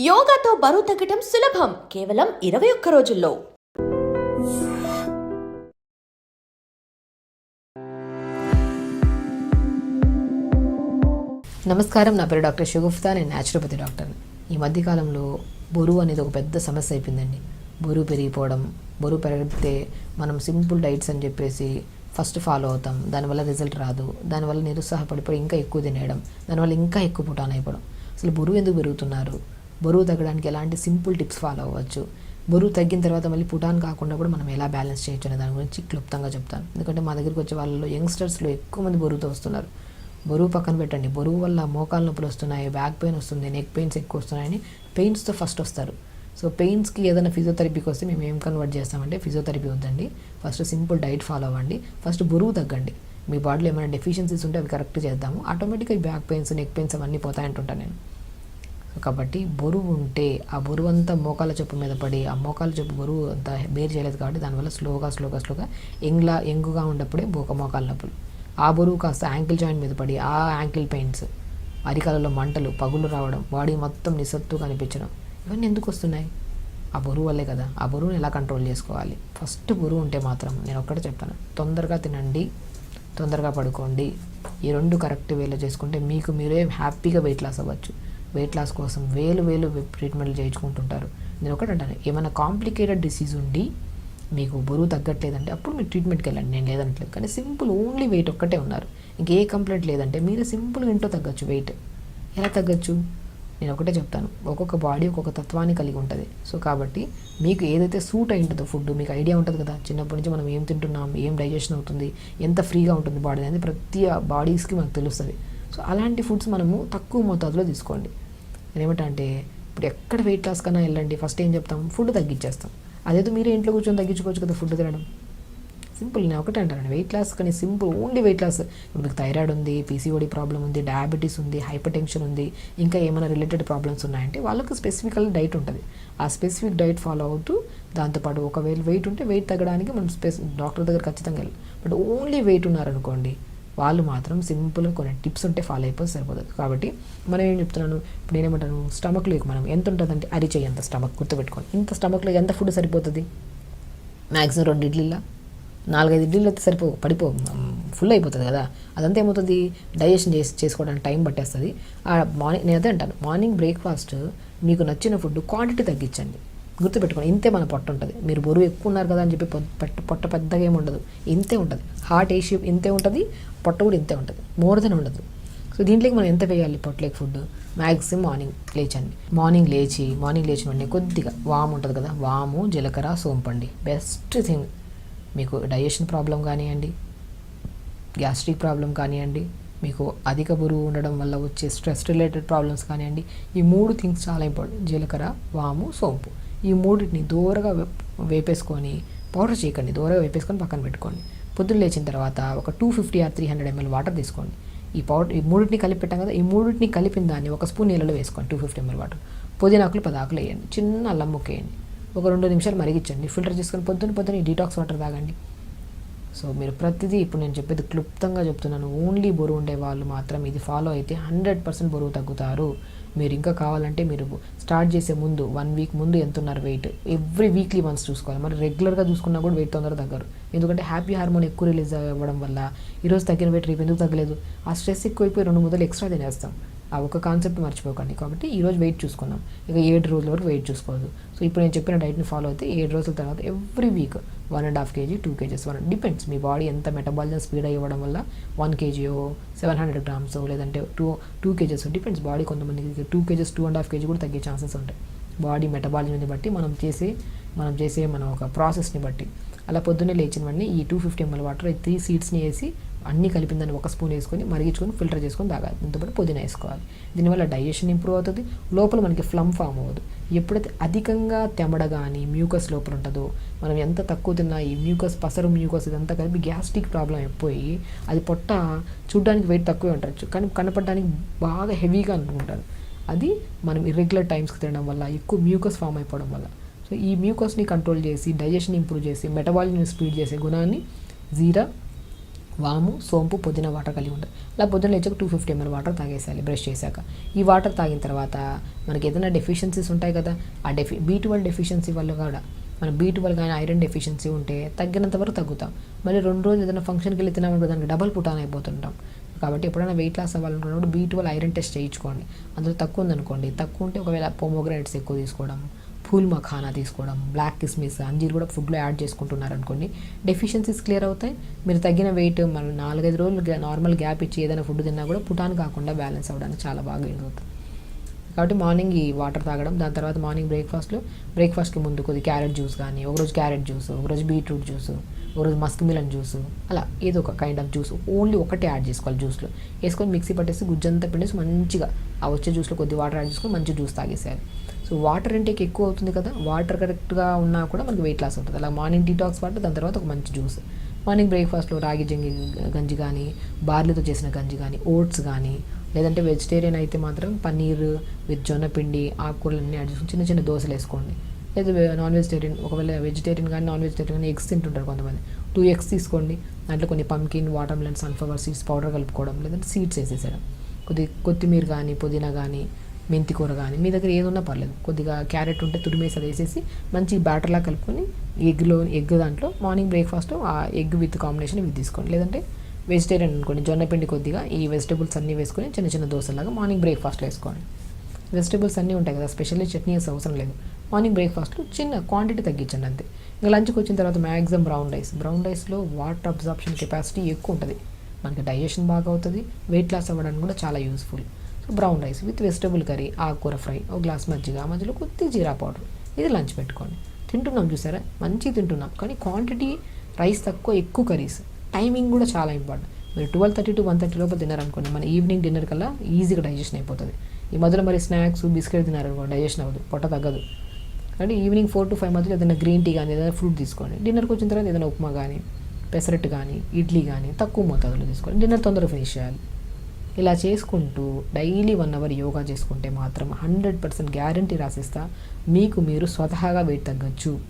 యోగాతో బరువు తగ్గటం సులభం. కేవలం ఇరవై ఒక్క రోజుల్లో. నమస్కారం. నా పేరు డాక్టర్ షుగుఫ్తా నేను న్యాచురోపతి డాక్టర్ ఈ మధ్యకాలంలో బరువు అనేది ఒక పెద్ద సమస్య అయిపోయిందండి. బరువు పెరిగిపోవడం బరువు పెరిగితే మనం సింపుల్ డైట్స్ అని చెప్పేసి ఫస్ట్ ఫాలో అవుతాం. దానివల్ల రిజల్ట్ రాదు. దానివల్ల నిరుత్సాహపడిపోయి ఇంకా ఎక్కువ తినేయడం దానివల్ల ఇంకా ఎక్కువ పుటాన్ అయిపోవడం. అసలు బరువు ఎందుకు పెరుగుతున్నారు? బరువు తగ్గడానికి ఎలాంటి సింపుల్ టిప్స్ ఫాలో అవ్వచ్చు. బరువు తగ్గిన తర్వాత మళ్ళీ పుటాన్ కాకుండా కూడా మనం ఎలా బ్యాలెన్స్ చేయొచ్చు అనే దాని గురించి క్లుప్తంగా చెప్తాను. ఎందుకంటే మా దగ్గరికి వచ్చే వాళ్ళలో యంగ్స్టర్స్లో ఎక్కువ మంది బరువుతో వస్తున్నారు. బరువు పక్కన పెట్టండి. బరువు వల్ల మోకాలు నొప్పులు వస్తున్నాయి బ్యాక్ పెయిన్ వస్తుంది నెక్ పెయిన్స్ ఎక్కువ వస్తున్నాయని పెయిన్స్తో ఫస్ట్ వస్తారు. సో పెయిన్స్కి ఏదైనా ఫిజియోథెరపీకి వస్తే మేము ఏం కన్వర్ట్ చేస్తామంటే ఫిజియోథెరపీ వద్దండి. ఫస్ట్ సింపుల్ డైట్ ఫాలో అవ్వండి. ఫస్ట్ బరువు తగ్గండి. మీ బాడీలో ఏమైనా డెఫిషియన్సీస్ ఉంటే అవి కరెక్ట్ చేద్దాము. ఆటోమేటిక్గా బ్యాక్ పెయిన్స్ నెక్ పెయిన్స్ అవన్నీ పోతాయంటుంటాను నేను. కాబట్టి బరువు ఉంటే ఆ బరువు అంతా మోకాల చెప్పు మీద పడి ఆ మోకాల చెప్పు బరువు అంతా బేర్ చేయలేదు కాబట్టి దానివల్ల స్లోగా స్లోగా స్లోగా ఎంగ్లా ఎంగుగా ఉండప్పుడే బోక మోకాల నొప్పులు. ఆ బరువు కాస్త యాంకిల్ జాయింట్ మీద పడి ఆ యాంకిల్ పెయిన్స్ అరికాలలో మంటలు పగులు రావడం బాడీ మొత్తం నిస్సత్తుగా అనిపించడం ఇవన్నీ ఎందుకు వస్తున్నాయి? ఆ బరువు వల్లే కదా. ఆ బరువుని ఎలా కంట్రోల్ చేసుకోవాలి? ఫస్ట్ బరువు ఉంటే మాత్రం నేను ఒక్కటే చెప్తాను. తొందరగా తినండి తొందరగా పడుకోండి. ఈ రెండు కరెక్ట్ వేలో చేసుకుంటే మీకు మీరే హ్యాపీగా వెయిట్ లాస్ అవ్వచ్చు. వెయిట్ లాస్ కోసం వేలు వేలు ట్రీట్మెంట్లు చేయించుకుంటుంటారు. నేను ఒకటి అంటాను ఏమైనా కాంప్లికేటెడ్ డిసీజ్ ఉండి మీకు బరువు తగ్గట్లేదంటే అప్పుడు మీరు ట్రీట్మెంట్కి వెళ్ళండి. నేను లేదనట్లేదు కానీ సింపుల్ ఓన్లీ వెయిట్ ఒక్కటే ఉన్నారు. ఇంకే కంప్లైంట్ లేదంటే మీరు సింపుల్ ఇంట్లో తగ్గచ్చు వెయిట్ ఎలా తగ్గచ్చు? నేను ఒకటే చెప్తాను ఒక్కొక్క బాడీ ఒక్కొక్క తత్వాన్ని కలిగి ఉంటుంది. సో కాబట్టి మీకు ఏదైతే సూట్ అయి ఉంటుందో ఫుడ్ మీకు ఐడియా ఉంటుంది కదా చిన్నప్పటి నుంచి మనం ఏం తింటున్నాం ఏం డైజెషన్ అవుతుంది ఎంత ఫ్రీగా ఉంటుంది బాడీ అనేది ప్రతి బాడీస్కి మనకు తెలుస్తుంది. సో అలాంటి ఫుడ్స్ మనము తక్కువ మోతాదులో తీసుకోండి. నేనేమంటా ఇప్పుడు ఎక్కడ వెయిట్ లాస్ కన్నా వెళ్ళండి ఫస్ట్ ఏం చెప్తాం? ఫుడ్ తగ్గించేస్తాం. అదేదో మీరే ఇంట్లో కూర్చొని తగ్గించుకోవచ్చు కదా ఫుడ్ తినడం. సింపుల్ నేను ఒకటే అంటాను వెయిట్ లాస్ కానీ సింపుల్ ఓన్లీ వెయిట్ లాస్ ఇప్పుడు మీకు థైరాయిడ్ ఉంది పీసీఓడి ప్రాబ్లం ఉంది డయాబెటీస్ ఉంది హైపర్ టెన్షన్ ఉంది ఇంకా ఏమైనా రిలేటెడ్ ప్రాబ్లమ్స్ ఉన్నాయంటే వాళ్ళకి స్పెసిఫికల్ డైట్ ఉంటుంది. ఆ స్పెసిఫిక్ డైట్ ఫాలో అవుతూ దాంతోపాటు ఒకవేళ వెయిట్ ఉంటే వెయిట్ తగ్గడానికి మనం స్పెస్ డాక్టర్ దగ్గర ఖచ్చితంగా వెళ్ళాలి. బట్ ఓన్లీ వెయిట్ ఉన్నారనుకోండి వాళ్ళు మాత్రం సింపుల్గా కొన్ని టిప్స్ ఉంటే ఫాలో అయిపోతే సరిపోతుంది. కాబట్టి మనం ఏం చెప్తున్నాను? ఇప్పుడు నేనేమంటాను? స్టమక్లో మనం ఎంత ఉంటుందంటే అరిచేయి అంత స్టమక్ గుర్తుపెట్టుకోండి. ఇంత స్టమక్లో ఎంత ఫుడ్ సరిపోతుంది? మ్యాక్సిమం రెండు ఇడ్లీలా? నాలుగైదు ఇడ్లీలు అయితే సరిపో పడిపో ఫుల్ అయిపోతుంది కదా? అదంతా ఏమవుతుంది? డైజెషన్ చేసి చేసుకోవడానికి టైం పట్టేస్తుంది. ఆ మార్నింగ్ నేను అదే అంటాను మార్నింగ్ బ్రేక్ఫాస్ట్ మీకు నచ్చిన ఫుడ్ క్వాంటిటీ తగ్గించండి. గుర్తుపెట్టుకోండి. ఇంతే మన పొట్ట ఉంటుంది. మీరు బరువు ఎక్కువ ఉన్నారు కదా అని చెప్పి పొట్ట పొట్ట పెద్దగా ఏమి ఉండదు. ఇంతే ఉంటుంది. హార్ట్ ఏ షేప్ ఇంతే ఉంటుంది. పొట్ట కూడా ఇంతే ఉంటుంది. మోర్ దెన్ ఉండదు. సో దీంట్లోకి మనం ఎంత వేయాలి పొట్టలేక ఫుడ్ మ్యాక్సిమం మార్నింగ్ లేచండి. మార్నింగ్ లేచి మార్నింగ్ లేచిన వెంటనే కొద్దిగా వాము ఉంటుంది కదా. వాము జీలకర్ర సోంపండి బెస్ట్ థింగ్ మీకు డైజెషన్ ప్రాబ్లం కానివ్వండి గ్యాస్ట్రిక్ ప్రాబ్లం కానివ్వండి మీకు అధిక బరువు ఉండడం వల్ల వచ్చే స్ట్రెస్ రిలేటెడ్ ప్రాబ్లమ్స్ కానివ్వండి ఈ మూడు థింగ్స్ చాలా ఇంపార్టెంట్ జీలకర్ర వాము సోంపు. ఈ మూడింటిని దూరగా వే- వేపేసుకొని పౌడర్ చేయకండి దూరగా వేపేసుకొని పక్కన పెట్టుకోండి. పొద్దున్న లేచిన తర్వాత ఒక two fifty or three hundred ML water తీసుకోండి. ఈ పౌడర్ ఈ మూడింటిని కలిపి పెట్టాం కదా ఈ మూడింటిని కలిపిన దాన్ని ఒక స్పూన్ నీళ్ళలో వేసుకోండి టూ ఫిఫ్టీ ఎంఎల్ వాటర్ పుదీనాకులు పది ఆకులు వేయండి చిన్న అల్లం ముక్క వేయండి. ఒక రెండు నిమిషాలు మరిగించండి. ఫిల్టర్ చేసుకొని పొద్దున్న పొద్దున్న ఈ డీటాక్స్ వాటర్ తాగండి. సో మీరు ప్రతిదీ ఇప్పుడు నేను చెప్పేది క్లుప్తంగా చెప్తున్నాను. ఓన్లీ బరువు ఉండే వాళ్ళు మాత్రం ఇది ఫాలో అయితే హండ్రెడ్ పర్సెంట్ బరువు తగ్గుతారు. మీరు ఇంకా కావాలంటే మీరు స్టార్ట్ చేసే ముందు వన్ వీక్ ముందు ఎంత ఉన్నారు వెయిట్. ఎవ్రీ వీక్లీ వన్స్ చూసుకోవాలి. మరి రెగ్యులర్గా చూసుకున్నా కూడా వెయిట్ తొందరగా తగ్గరు. ఎందుకంటే హ్యాపీ హార్మోన్ ఎక్కువ రిలీజ్ అవ్వడం వల్ల ఈరోజు తగ్గిన వెయిట్ రేపు ఎందుకు తగ్గలేదు? ఆ స్ట్రెస్ ఎక్కువైపోయి రెండు ముద్దలు ఎక్స్ట్రా తినేస్తాం. ఆ ఒక కాన్సెప్ట్ మర్చిపోకండి. కాబట్టి ఈరోజు వెయిట్ చూసుకున్నాం ఇక ఏడు రోజుల వరకు వెయిట్ చూసుకోవద్దు సో ఇప్పుడు నేను చెప్పిన డైట్ని ఫాలో అయితే ఏడు రోజుల తర్వాత every week one and half KG two KGs one depends. Me body ఎంత మెటబాలిజం స్పీడ్ అయ్యవడం వల్ల వన్ కేజీయో సెవెన్ హండ్రెడ్ గ్రామ్స్ లేదంటే two two KGs depends. Body కొంతమందికి two KGs two and half KG కూడా తగ్గే ఛాన్సెస్ ఉంటాయి. బాడీ మెటబాలిజంని బట్టి మనం చేసే మనం చేసే మన ఒక ప్రాసెస్ని బట్టి. అలా పొద్దున్నే లేచిన ఈ two fifty ML water three సీడ్స్ని వేసి అన్నీ కలిపిన దాన్ని ఒక స్పూన్ వేసుకొని మరిగించుకొని ఫిల్టర్ చేసుకొని తాగాలి దీంతోపాటు పుదీనా వేసుకోవాలి. దీనివల్ల డైజెషన్ ఇంప్రూవ్ అవుతుంది. లోపల మనకి ఫ్లమ్ ఫామ్ అవ్వదు. ఎప్పుడైతే అధికంగా తెమడ కానీ మ్యూకస్ లోపల ఉంటుందో మనం ఎంత తక్కువ తిన్నా ఈ మ్యూకస్ పసరు మ్యూకస్ ఇదంతా కలిపి గ్యాస్ట్రిక్ ప్రాబ్లం అయిపోయి అది పొట్ట చూడ్డానికి వెయిట్ తక్కువే ఉండొచ్చు కానీ కనపడడానికి బాగా హెవీగా అనుకుంటారు. అది మనం ఇర్రెగ్యులర్ టైమ్స్కి తినడం వల్ల ఎక్కువ మ్యూకస్ ఫామ్ అయిపోవడం వల్ల. సో ఈ మ్యూకస్ని కంట్రోల్ చేసి డైజెషన్ ఇంప్రూవ్ చేసి మెటబాలిజం స్పీడ్ చేసే గుణాన్ని జీరా వాము సోంపు పుదీనా వాటర్ కలిగి ఉంటుంది. అలా పొద్దున లేచాక టూ ఫిఫ్టీ ఎంఎల్ వాటర్ తాగేసేయాలి బ్రష్ చేశాక. ఈ వాటర్ తాగిన తర్వాత మనకి ఏదైనా డెఫిషియన్సీస్ ఉంటాయి కదా ఆ డెఫి బీ ట్వెల్వ్ డెఫిషియన్సీ వల్ల కూడా మన బీ ట్వెల్వ్ కానీ ఐరన్ డెఫిషియన్సీ ఉంటే తగ్గినంత వరకు తగ్గుతాం. మళ్ళీ రెండు రోజులు ఏదైనా ఫంక్షన్కి వెళ్ళి తినామంటే దానికి డబల్ పుటాన్ అయిపోతుంటాం. కాబట్టి ఎప్పుడైనా వెయిట్ లాస్ అవ్వాలనుకున్నప్పుడు బీ ట్వెల్వ్ ఐరన్ టెస్ట్ చేయించుకోండి. అందులో తక్కువ ఉందనుకోండి తక్కువ ఉంటే ఒకవేళ పోమోగ్రానైట్స్ ఎక్కువ తీసుకోవడం ఫూల్ మఖానా తీసుకోవడం బ్లాక్ కిస్మిస్ అంజీర్ కూడా ఫుడ్లో యాడ్ చేసుకుంటున్నారు అనుకోండి. డెఫిషియన్సీస్ క్లియర్ అవుతాయి. మీరు తగ్గిన వెయిట్ మనం నాలుగైదు రోజులు నార్మల్ గ్యాప్ ఇచ్చి ఏదైనా ఫుడ్ తిన్నా కూడా పుటాన్ కాకుండా బ్యాలెన్స్ అవ్వడానికి చాలా బాగా యూజ్ అవుతుంది. కాబట్టి మార్నింగ్ ఈ వాటర్ తాగడం దాని తర్వాత మార్నింగ్ బ్రేక్ఫాస్ట్లో బ్రేక్ఫాస్ట్కి ముందు కొద్ది క్యారెట్ జ్యూస్ కానీ ఒకరోజు క్యారెట్ జ్యూస్ ఒకరోజు బీట్రూట్ జ్యూస్ ఒకరోజు మస్క్ మిలన్ జ్యూస్ అలా ఏదో ఒక కైండ్ ఆఫ్ జ్యూస్ ఓన్లీ ఒకటే యాడ్ చేసుకోవాలి జ్యూస్లో వేసుకొని మిక్సీ పట్టేసి గుజ్జంతా పిండేసి మంచిగా ఆ వచ్చే జ్యూస్లో కొద్ది వాటర్ యాడ్ చేసుకొని మంచి జ్యూస్ తాగేసేయాలి. సో వాటర్ ఇంటేక్ ఎక్కువ అవుతుంది కదా వాటర్ కరెక్ట్గా ఉన్నా కూడా మనకి వెయిట్ లాస్ అవుతుంది అలా మార్నింగ్ డీటాక్స్ వాటర్ దాని తర్వాత ఒక మంచి జ్యూస్ మార్నింగ్ బ్రేక్ఫాస్ట్లో రాగి జంగి గంజి కానీ బార్లీతో చేసిన గంజి కానీ ఓట్స్ కానీ లేదంటే వెజిటేరియన్ అయితే మాత్రం పన్నీర్ విత్ జొన్న పిండి ఆకుకూరలన్నీ యాడ్ చేసుకుని చిన్న చిన్న దోశలు వేసుకోండి. లేదా నాన్ వెజిటేరియన్ ఒకవేళ వెజిటేరియన్ కానీ నాన్ వెజిటేరియన్ కానీ ఎగ్స్ తింటుంటారు కొంతమంది. టూ ఎగ్స్ తీసుకోండి. దాంట్లో కొన్ని pumpkin watermelon sunflower seeds powder కలుపుకోవడం లేదంటే సీడ్స్ వేసేసేయడం. కొద్ది కొత్తిమీర కానీ పుదీనా కానీ మెంతి కూర కానీ మీ దగ్గర ఏది ఉన్నా పర్లేదు. కొద్దిగా క్యారెట్ ఉంటే తురిమేసి అది వేసేసి మంచి బ్యాటర్లా కలుపుకొని ఎగ్లో ఎగ్ దాంట్లో మార్నింగ్ బ్రేక్ఫాస్ట్ ఆ ఎగ్ విత్ కాంబినేషన్ ఇవి తీసుకోండి. లేదంటే వెజిటేరియన్ అనుకోండి. జొన్నపిండి కొద్దిగా ఈ వెజిటేబుల్స్ అన్నీ వేసుకొని చిన్న చిన్న దోశలాగా మార్నింగ్ బ్రేక్ఫాస్ట్లో వేసుకోండి. వెజిటేబుల్స్ అన్నీ ఉంటాయి కదా స్పెషల్లీ చట్నీ అవసరం లేదు. మార్నింగ్ బ్రేక్ఫాస్ట్లో చిన్న క్వాంటిటీ తగ్గించండి అంతే. ఇంకా లంచ్కి వచ్చిన తర్వాత మ్యాక్సిమం బ్రౌన్ రైస్ బ్రౌన్ రైస్లో వాటర్ అబ్జార్ప్షన్ కెపాసిటీ ఎక్కువ ఉంటుంది. మనకి డైజెషన్ బాగా అవుతుంది. వెయిట్ లాస్ అవ్వడానికి కూడా చాలా useful brown rice with vegetable curry ఆకుకూర ఫ్రై ఒక గ్లాస్ మజ్జిగ మధ్యలో కొద్ది జీరా పౌడర్. ఇది లంచ్ పెట్టుకోండి. తింటున్నాం చూసారా? మంచిగా తింటున్నాం. కానీ క్వాంటిటీ రైస్ తక్కువ ఎక్కువ కర్రీస్. టైమింగ్ కూడా చాలా ఇంపార్టెంట్ మీరు twelve thirty to one thirty లోపల తిన్నారనుకోండి మన ఈవినింగ్ డిన్నర్ కల్లా ఈజీగా డైజెషన్ అయిపోతుంది. ఈ మధ్యలో మరి స్నాక్స్ బిస్కెట్ తిన్నారనుకోండి డైజెషన్ అవ్వదు. పొట్ట తగ్గదు. అంటే ఈవినింగ్ ఫోర్ టు ఫైవ్ మధ్యలో ఏదైనా గ్రీన్ టీ కానీ ఏదైనా ఫ్రూట్ తీసుకోండి. డిన్నర్కి వచ్చిన తర్వాత ఏదైనా ఉప్మా కానీ పెసరట్టు కానీ ఇడ్లీ కానీ తక్కువ మోతాదులో తీసుకోండి. డిన్నర్ తొందరగా ఫినిష్ చేయాలి. ఇలా చేసుకుంటూ డైలీ వన్ అవర్ యోగా చేసుకుంటే మాత్రం హండ్రెడ్ పర్సెంట్ గ్యారంటీ రాసిస్తా. మీకు మీరు స్వతహాగా వెయిట్ తగ్గచ్చు.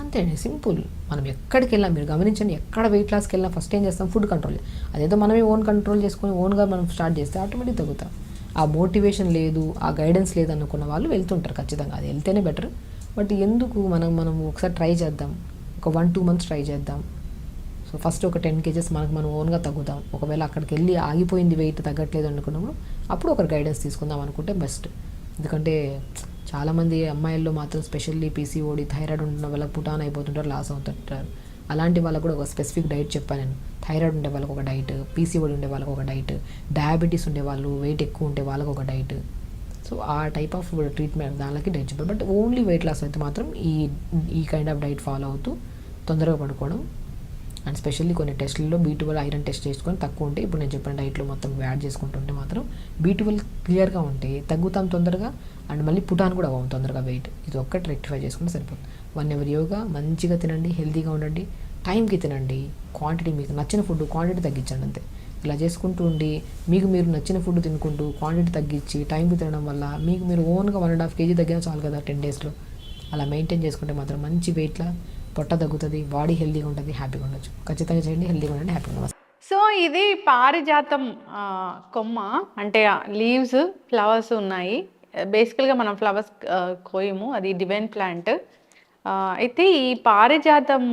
అంతేండి సింపుల్. మనం ఎక్కడికి వెళ్ళాం మీరు గమనించండి ఎక్కడ వెయిట్ లాస్కి వెళ్ళినా ఫస్ట్ ఏం చేస్తాం? Food control. అదేదో మనమే ఓన్ కంట్రోల్ చేసుకొని ఓన్గా మనం స్టార్ట్ చేస్తే ఆటోమేటిక్ తగ్గుతాం. ఆ మోటివేషన్ లేదు ఆ గైడెన్స్ లేదు అనుకున్న వాళ్ళు వెళ్తుంటారు ఖచ్చితంగా. అది వెళ్తేనే బెటర్. బట్ ఎందుకు మనం మనం ఒకసారి ట్రై చేద్దాం. ఒక వన్ టూ మంత్స్ ట్రై చేద్దాం. ఫస్ట్ ఒక టెన్ కేజెస్ మనకు మనం ఓన్గా తగ్గుతాం. ఒకవేళ అక్కడికి వెళ్ళి ఆగిపోయింది వెయిట్ తగ్గట్లేదు అనుకున్నప్పుడు అప్పుడు ఒక గైడెన్స్ తీసుకుందాం అనుకుంటే బెస్ట్ ఎందుకంటే చాలామంది అమ్మాయిల్లో మాత్రం స్పెషల్లీ పీసీఓడి థైరాయిడ్ ఉంటున్న వాళ్ళకి పుటాన్ అయిపోతుంటారు లాస్ అవుతుంటారు. అలాంటి వాళ్ళకు కూడా ఒక స్పెసిఫిక్ డైట్ చెప్పాను నేను. థైరాయిడ్ ఉండే వాళ్ళకి ఒక డైట్ పీసీఓడి ఉండే వాళ్ళకి ఒక డైట్ డయాబెటీస్ ఉండే వాళ్ళు వెయిట్ ఎక్కువ ఉంటే వాళ్ళకి ఒక డైట్ సో ఆ టైప్ ఆఫ్ ట్రీట్మెంట్ దానికి డైట్ చెప్పారు బట్ ఓన్లీ వెయిట్ లాస్ అయితే మాత్రం ఈ ఈ కైండ్ ఆఫ్ డైట్ ఫాలో అవుతూ తొందరగా పడుకోవడం అండ్ స్పెషల్లీ కొన్ని టెస్టుల్లో బీ ట్వెల్వ్ ఐరన్ టెస్ట్ చేసుకొని తక్కువ ఉంటే ఇప్పుడు నేను చెప్పిన డైట్లో మొత్తం యాడ్ చేసుకుంటుంటే మాత్రం బీ ట్వెల్వ్ క్లియర్గా ఉంటే తగ్గుతాం తొందరగా అండ్ మళ్ళీ పుటాన్ కూడా అవ్వం తొందరగా వెయిట్. ఇది ఒక్కటి రెక్టిఫై చేసుకుంటే సరిపోతుంది. వన్ ఎవర్ యోగా మంచిగా తినండి హెల్తీగా ఉండండి టైంకి తినండి క్వాంటిటీ మీకు నచ్చిన ఫుడ్ క్వాంటిటీ తగ్గించండి అంతే. ఇలా చేసుకుంటూ ఉండి మీకు మీరు నచ్చిన ఫుడ్ తినుకుంటూ క్వాంటిటీ తగ్గించి టైంకి తినడం వల్ల మీకు మీరు ఓన్గా వన్ అండ్ హాఫ్ కేజీ తగ్గినా చాలు కదా టెన్ డేస్లో. అలా మెయింటైన్ చేసుకుంటే మాత్రం మంచి వెయిట్లా పొట్ట తగ్గుతుంది బాడీ హెల్తీగా ఉంటుంది హ్యాపీగా ఉండొచ్చు. ఖచ్చితంగా చేయండి హెల్తీగా ఉండండి హ్యాపీగా ఉండవచ్చు సో ఇది పారిజాతం కొమ్మ అంటే లీవ్స్ ఫ్లవర్స్ ఉన్నాయి. బేసికల్గా మనం ఫ్లవర్స్ కోయము అది డివైన్ ప్లాంట్ అయితే ఈ పారిజాతం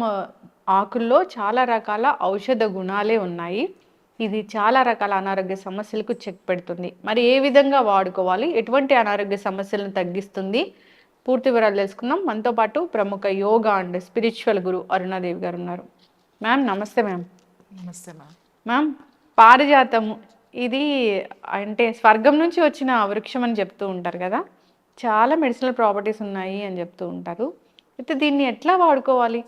ఆకుల్లో చాలా రకాల ఔషధ గుణాలే ఉన్నాయి. ఇది చాలా రకాల అనారోగ్య సమస్యలకు చెక్ పెడుతుంది. మరి ఏ విధంగా వాడుకోవాలి? ఎటువంటి అనారోగ్య సమస్యలను తగ్గిస్తుంది? పూర్తి వివరాలు తెలుసుకుందాం. మనతో పాటు ప్రముఖ యోగా అండ్ స్పిరిచువల్ గురు అరుణాదేవి గారు ఉన్నారు. మ్యామ్ నమస్తే మ్యామ్. నమస్తే మ్యామ్. మ్యామ్ పారిజాతము ఇది అంటే స్వర్గం నుంచి వచ్చిన వృక్షం అని చెప్తూ ఉంటారు కదా. చాలా మెడిసినల్ ప్రాపర్టీస్ ఉన్నాయి అని చెప్తూ ఉంటారు. అయితే దీన్ని ఎట్లా వాడుకోవాలి?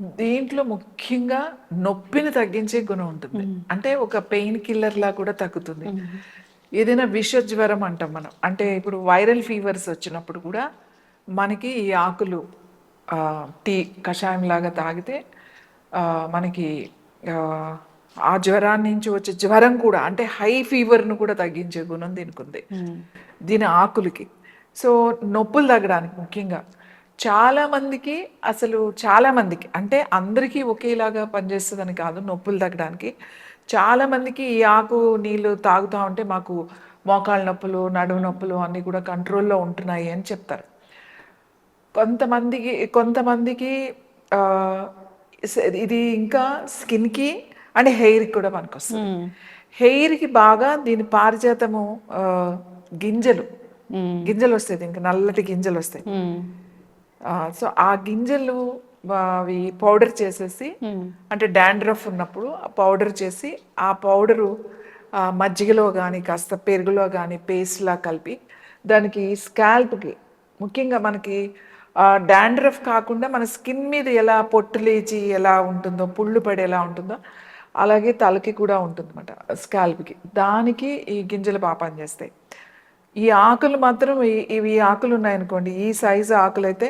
దీంట్లో ముఖ్యంగా నొప్పిని తగ్గించే గుణం ఉంటుంది. అంటే ఒక పెయిన్ కిల్లర్ లా కూడా తగ్గుతుంది. ఏదైనా విష జ్వరం అంటాం మనం. అంటే ఇప్పుడు వైరల్ ఫీవర్స్ వచ్చినప్పుడు కూడా మనకి ఈ ఆకులు టీ కషాయం లాగా తాగితే మనకి ఆ, జ్వరాన్ని నుంచి వచ్చే జ్వరం కూడా అంటే హై ఫీవర్ను కూడా తగ్గించే గుణం దీనికి ఉంది దీని ఆకులకి. సో నొప్పులు తగ్గడానికి ముఖ్యంగా చాలా మందికి అసలు చాలా మందికి అంటే అందరికీ ఒకేలాగా పనిచేస్తుందని కాదు నొప్పులు తగ్గడానికి చాలా మందికి ఈ ఆకు నీళ్ళు తాగుతూ ఉంటే మాకు మోకాళ్ళ నొప్పులు నడుము నొప్పులు అన్నీ కూడా కంట్రోల్లో ఉంటున్నాయి అని చెప్తారు. కొంతమందికి కొంతమందికి ఇది ఇంకా స్కిన్కి అండ్ హెయిర్కి కూడా పనికొస్తుంది. హెయిర్కి బాగా దీని పారిజాతము గింజలు. గింజలు వస్తాయి దీనికి నల్లటి గింజలు వస్తాయి. సో ఆ గింజలు అవి పౌడర్ చేసేసి అంటే డాండ్రఫ్ ఉన్నప్పుడు ఆ పౌడర్ చేసి ఆ పౌడరు మజ్జిగలో కానీ కాస్త పెరుగులో కానీ పేస్ట్లా కలిపి దానికి స్కాల్ప్కి ముఖ్యంగా మనకి డాండ్రఫ్ కాకుండా మన స్కిన్ మీద ఎలా పొట్టు లేచి ఎలా ఉంటుందో పుళ్ళు పడి ఎలా ఉంటుందో అలాగే తలకి కూడా ఉంటుందన్నమాట స్కాల్ప్కి. దానికి ఈ గింజలు బాగా పనిచేస్తాయి. ఈ ఆకులు మాత్రం ఇవి ఆకులు ఉన్నాయనుకోండి ఈ సైజు ఆకులు అయితే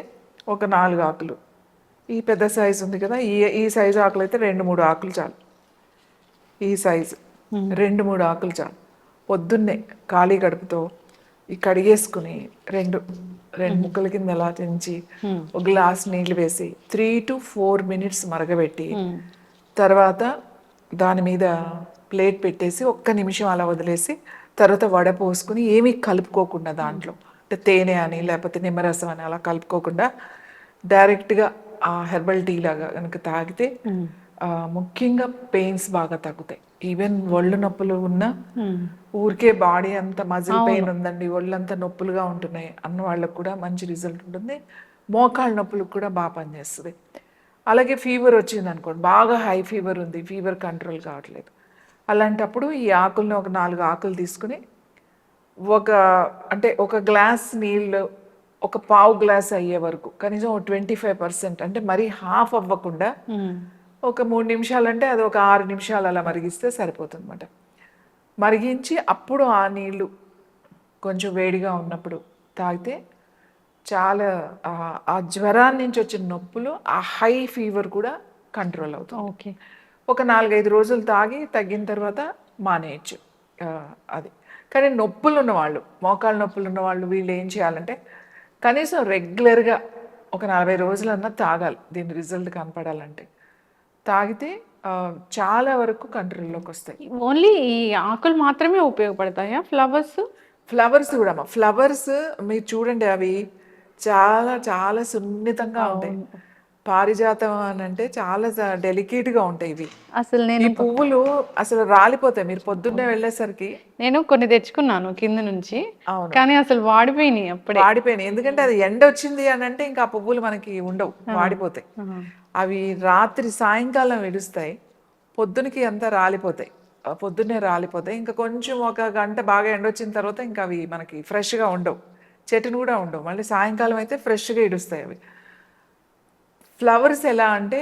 ఒక నాలుగు ఆకులు. ఈ పెద్ద సైజు ఉంది కదా ఈ ఈ సైజు ఆకులు అయితే రెండు మూడు ఆకులు చాలు. ఈ సైజు రెండు మూడు ఆకులు చాలు. పొద్దున్నే ఖాళీ గడుపుతో ఈ కడిగేసుకుని రెండు రెండు ముక్కల కింద ఎలా తెంచి ఒక గ్లాస్ నీళ్ళు వేసి త్రీ టు ఫోర్ మినిట్స్ మరగబెట్టి తర్వాత దాని మీద ప్లేట్ పెట్టేసి ఒక్క నిమిషం అలా వదిలేసి తర్వాత వడ పోసుకుని ఏమీ కలుపుకోకుండా దాంట్లో. అంటే తేనె అని లేకపోతే నిమ్మరసం అని అలా కలుపుకోకుండా డైరెక్ట్గా ఆ హెర్బల్ టీ లాగా కనుక తాగితే ముఖ్యంగా పెయిన్స్ బాగా తగ్గుతాయి. ఈవెన్ ఒళ్ళు నొప్పులు ఉన్నా ఊరికే బాడీ అంతా మజిల్ పెయిన్ ఉందండి ఒళ్ళంతా నొప్పులుగా ఉంటున్నాయి అన్న వాళ్ళకు కూడా మంచి రిజల్ట్ ఉంటుంది. మోకాళ్ళ నొప్పులకు కూడా బాగా పనిచేస్తుంది. అలాగే ఫీవర్ వచ్చింది అనుకోండి బాగా హై ఫీవర్ ఉంది ఫీవర్ కంట్రోల్ కావట్లేదు. అలాంటప్పుడు ఈ ఆకుల్ని ఒక నాలుగు ఆకులు తీసుకుని ఒక అంటే ఒక గ్లాస్ నీళ్ళు ఒక పావు గ్లాస్ అయ్యే వరకు కనీసం ఒక ట్వంటీ ఫైవ్ పర్సెంట్ అంటే మరీ హాఫ్ అవ్వకుండా ఒక మూడు నిమిషాలు అంటే అది ఒక ఆరు నిమిషాలు అలా మరిగిస్తే సరిపోతుంది అనమాట మరిగించి అప్పుడు ఆ నీళ్ళు కొంచెం వేడిగా ఉన్నప్పుడు తాగితే చాలా ఆ- జ్వరాన్ని నుంచి వచ్చిన నొప్పులు ఆ హై ఫీవర్ కూడా కంట్రోల్ అవుతుంది. ఓకే. ఒక నాలుగైదు రోజులు తాగి తగ్గిన తర్వాత మానేయచ్చు. అది. కానీ నొప్పులు ఉన్నవాళ్ళు మోకాళ్ళ నొప్పులు ఉన్నవాళ్ళు వీళ్ళు ఏం చేయాలంటే కనీసం రెగ్యులర్గా ఒక నలభై రోజులన్నా తాగాలి. దీని రిజల్ట్ కనపడాలంటే. తాగితే చాలా వరకు కంట్రోల్లోకి వస్తాయి. ఓన్లీ ఈ ఆకులు మాత్రమే ఉపయోగపడతాయా? ఫ్లవర్స్? ఫ్లవర్స్ కూడా ఫ్లవర్స్ మీరు చూడండి అవి చాలా చాలా సున్నితంగా ఉంటాయి. పారిజాతం అని అంటే చాలా డెలికేట్గా ఉంటాయి ఇవి. అసలు నేను పువ్వులు అసలు రాలిపోతాయి. మీరు పొద్దున్నే వెళ్ళేసరికి నేను కొన్ని తెచ్చుకున్నాను కింద నుంచి. కానీ అసలు వాడిపోయినాయి అప్పుడే. వాడిపోయినాయి. ఎందుకంటే అది ఎండ వచ్చింది అని అంటే ఇంకా ఆ పువ్వులు మనకి ఉండవు. వాడిపోతాయి. అవి రాత్రి సాయంకాలం విడుస్తాయి. పొద్దునకి అంతా రాలిపోతాయి. పొద్దున్నే రాలిపోతాయి. ఇంకా కొంచెం ఒక గంట బాగా ఎండ వచ్చిన తర్వాత ఇంకా అవి మనకి ఫ్రెష్గా ఉండవు. చెట్టును కూడా ఉండవు. మళ్ళీ సాయంకాలం అయితే ఫ్రెష్గా ఇడుస్తాయి అవి. ఫ్లవర్స్ ఎలా అంటే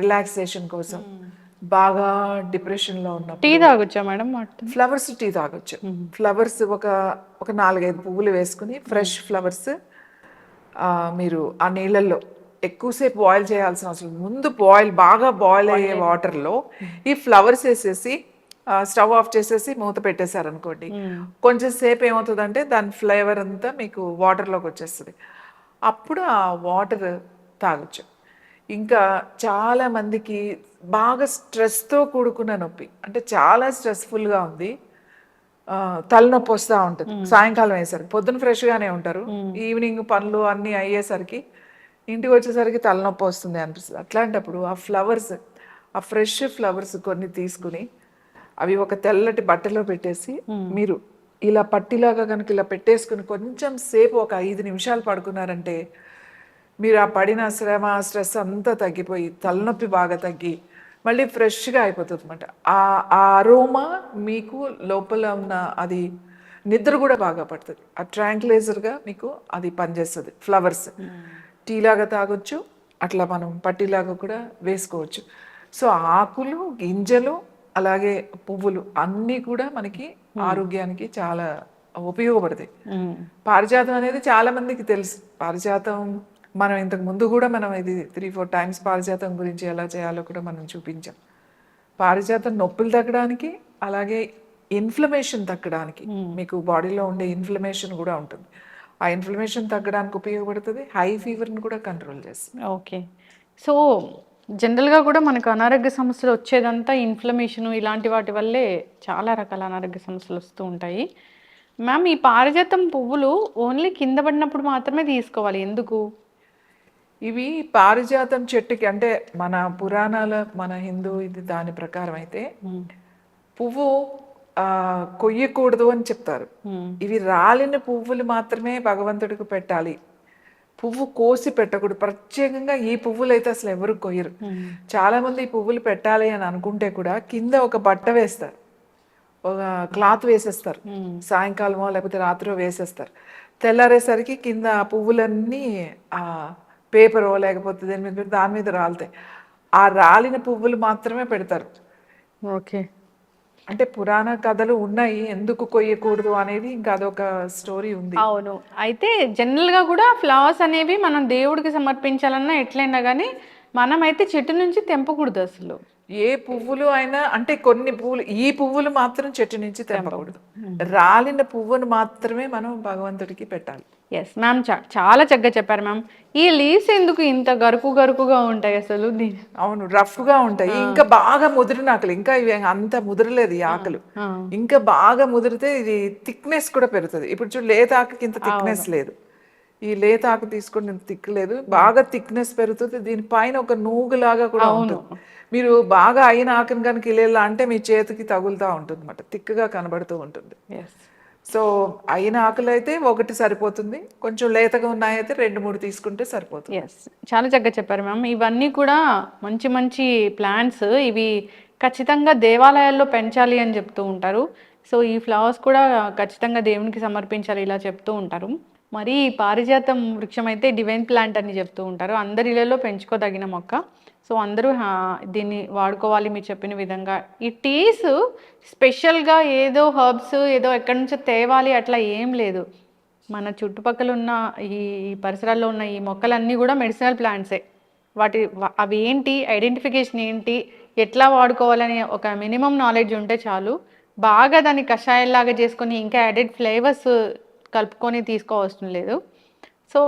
రిలాక్సేషన్ కోసం. బాగా డిప్రెషన్లో ఉన్నప్పుడు టీ తాగొచ్చా మేడం ఫ్లవర్స్ టీ తాగొచ్చు. ఫ్లవర్స్ ఒక ఒక నాలుగైదు పువ్వులు వేసుకుని ఫ్రెష్ ఫ్లవర్స్ మీరు ఆ నీళ్ళల్లో ఎక్కువసేపు బాయిల్ చేయాల్సిన అవసరం. ముందు బాయిల్ బాగా బాయిల్ అయ్యే వాటర్లో ఈ ఫ్లవర్స్ వేసేసి స్టవ్ ఆఫ్ చేసేసి మూత పెట్టేశారు అనుకోండి కొంచెం సేపు ఏమవుతుందంటే దాని ఫ్లేవర్ అంతా మీకు వాటర్లోకి వచ్చేస్తుంది. అప్పుడు ఆ వాటర్ తాగొచ్చు. ఇంకా చాలా మందికి బాగా స్ట్రెస్తో కూడుకున్న నొప్పి. అంటే చాలా స్ట్రెస్ఫుల్గా ఉంది. తలనొప్పి వస్తూ ఉంటుంది. సాయంకాలం అయ్యేసరికి. పొద్దున ఫ్రెష్గానే ఉంటారు. ఈవినింగ్ పనులు అన్నీ అయ్యేసరికి ఇంటికి వచ్చేసరికి తలనొప్పి వస్తుంది అనిపిస్తుంది. అట్లాంటప్పుడు ఆ ఫ్లవర్స్ ఆ ఫ్రెష్ ఫ్లవర్స్ కొన్ని తీసుకుని అవి ఒక తెల్లటి బట్టలో పెట్టేసి మీరు ఇలా పట్టిలాగా కనుక ఇలా పెట్టేసుకుని కొంచెం సేపు ఒక ఐదు నిమిషాలు పడుకున్నారంటే మీరు ఆ పడిన శ్రమ స్ట్రెస్ అంతా తగ్గిపోయి తలనొప్పి బాగా తగ్గి మళ్ళీ ఫ్రెష్గా అయిపోతుంది అనమాట ఆ ఆ అరోమా మీకు లోపల ఉన్న అది నిద్ర కూడా బాగా పడుతుంది. ఆ ట్రాంక్లైజర్గా మీకు అది పనిచేస్తుంది ఫ్లవర్స్. టీ లాగా తాగొచ్చు అట్లా మనం పట్టిలాగా కూడా వేసుకోవచ్చు. సో ఆకులు గింజలు అలాగే పువ్వులు అన్నీ కూడా మనకి ఆరోగ్యానికి చాలా ఉపయోగపడతాయి. పారిజాతం అనేది చాలా మందికి తెలుసు. పారిజాతం మనం ఇంతకు ముందు కూడా మనం ఇది త్రీ ఫోర్ టైమ్స్ పారిజాతం గురించి ఎలా చేయాలో కూడా మనం చూపించాం. పారిజాతం నొప్పులు తగ్గడానికి అలాగే ఇన్ఫ్లమేషన్ తగ్గడానికి మీకు బాడీలో ఉండే ఇన్ఫ్లమేషన్ కూడా ఉంటుంది. ఆ ఇన్ఫ్లమేషన్ తగ్గడానికి ఉపయోగపడుతుంది హై ఫీవర్ని కూడా కంట్రోల్ చేస్తుంది. ఓకే సో జనరల్గా కూడా మనకు అనారోగ్య సమస్యలు వచ్చేదంతా ఇన్ఫ్లమేషన్ ఇలాంటి వాటి వల్లే చాలా రకాల అనారోగ్య సమస్యలు వస్తూ ఉంటాయి. మ్యామ్ ఈ పారిజాతం పువ్వులు ఓన్లీ కింద పడినప్పుడు మాత్రమే తీసుకోవాలి. ఎందుకు? ఇవి పారిజాతం చెట్టుకి అంటే మన పురాణాల మన హిందూ ఇది దాని ప్రకారం అయితే పువ్వు కొయ్యకూడదు అని చెప్తారు. ఇవి రాలిన పువ్వులు మాత్రమే భగవంతుడికి పెట్టాలి. పువ్వు కోసి పెట్టకూడదు. ప్రత్యేకంగా ఈ పువ్వులు అయితే అసలు ఎవరు కొయ్యరు. చాలా మంది ఈ పువ్వులు పెట్టాలి అని అనుకుంటే కూడా కింద ఒక బట్ట వేస్తారు. ఒక క్లాత్ వేసేస్తారు. సాయంకాలమో లేకపోతే రాత్రో వేసేస్తారు. తెల్లారేసరికి కింద ఆ పువ్వులన్నీ ఆ పేపరో లేకపోతే దేని మీద పెడితే దాని మీద రాలుతాయి ఆ రాలిన పువ్వులు మాత్రమే పెడతారు. ఓకే. అంటే పురాణ కథలు ఉన్నాయి ఎందుకు కొయ్యకూడదు అనేది ఇంకా అదొక స్టోరీ ఉంది. అవును. అయితే జనరల్గా కూడా ఫ్లవర్స్ అనేవి మనం దేవుడికి సమర్పించాలన్నా ఎట్లయినా కానీ మనమైతే చెట్టు నుంచి తెంపకూడదు అసలు. ఏ పువ్వులు అయినా అంటే కొన్ని పువ్వులు ఈ పువ్వులు మాత్రం చెట్టు నుంచి తెంపకూడదు. రాలిన పువ్వును మాత్రమే మనం భగవంతుడికి పెట్టాలి. ఎస్ మ్యామ్ చాలా చక్కగా చెప్పారు మ్యామ్ ఈ లీవ్స్ ఎందుకు ఇంత గరుకు గరుకుగా ఉంటాయి అసలు? అవును రఫ్గా ఉంటాయి ఇంకా బాగా ముదిరిన ఆకులు. ఇంకా ఇవి అంత ముదరలేదు ఈ ఆకులు. ఇంకా బాగా ముదిరితే ఇది థిక్నెస్ కూడా పెరుగుతుంది. ఇప్పుడు చూడు లేత ఆకుకి ఇంత థిక్నెస్ లేదు. ఈ లేత ఆకు తీసుకుని ఇంత థిక్ లేదు బాగా థిక్నెస్ పెరుగుతుంది. దీనిపైన ఒక నూగులాగా కూడా ఉంటుంది. మీరు బాగా అయిన ఆకుని కనుక ఇల్లేలా అంటే మీ చేతికి తగులుతూ ఉంటుంది అనమాట థిక్గా కనబడుతూ ఉంటుంది. సో అయిన ఆకులు అయితే ఒకటి సరిపోతుంది. కొంచెం లేతగా ఉన్నాయైతే రెండు మూడు తీసుకుంటే సరిపోతుంది. ఎస్ చాలా చక్కగా చెప్పారు మ్యామ్. ఇవన్నీ కూడా మంచి మంచి ప్లాంట్స్ ఇవి ఖచ్చితంగా దేవాలయాల్లో పెంచాలి అని చెప్తూ ఉంటారు. సో ఈ ఫ్లవర్స్ కూడా ఖచ్చితంగా దేవునికి సమర్పించాలి ఇలా చెప్తూ ఉంటారు. మరి ఈ పారిజాతం వృక్షం అయితే డివైన్ ప్లాంట్ అని చెప్తూ ఉంటారు. అందరి ఇళ్ళలో పెంచుకోదగిన మొక్క. సో అందరూ దీన్ని వాడుకోవాలి మీరు చెప్పిన విధంగా. ఈ టీస్ స్పెషల్గా ఏదో హర్బ్స్ ఏదో ఎక్కడి నుంచో తేవాలి అట్లా ఏం లేదు. మన చుట్టుపక్కల ఉన్న ఈ పరిసరాల్లో ఉన్న ఈ మొక్కలన్నీ కూడా మెడిసినల్ ప్లాంట్సే వాటి అవి ఏంటి ఐడెంటిఫికేషన్ ఏంటి ఎట్లా వాడుకోవాలని ఒక మినిమం నాలెడ్జ్ ఉంటే చాలు. బాగా దాన్ని కషాయంలాగా చేసుకొని ఇంకా యాడెడ్ ఫ్లేవర్స్ కలుపుకొని తీసుకోవసరం లేదు సో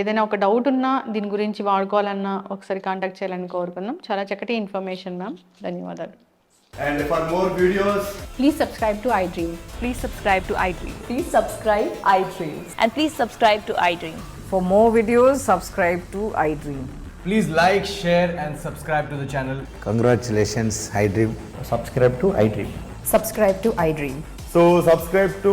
ఏదైనా ఒక డౌట్ ఉన్నా దీని గురించి వాడుకోవాలన్నా ఒకసారి కాంటాక్ట్ చేయాలని కోరుకుందాం చాలా చక్కటి ఇన్ఫర్మేషన్ మ్యామ్ ధన్యవాదాలు And for more videos, Please subscribe to iDream. Please subscribe to iDream. Please subscribe iDreams. And please subscribe to iDream. For more videos, subscribe to iDream. please like, share, and subscribe to the channel. Congratulations, iDream. subscribe to iDream. Subscribe to iDream. So subscribe to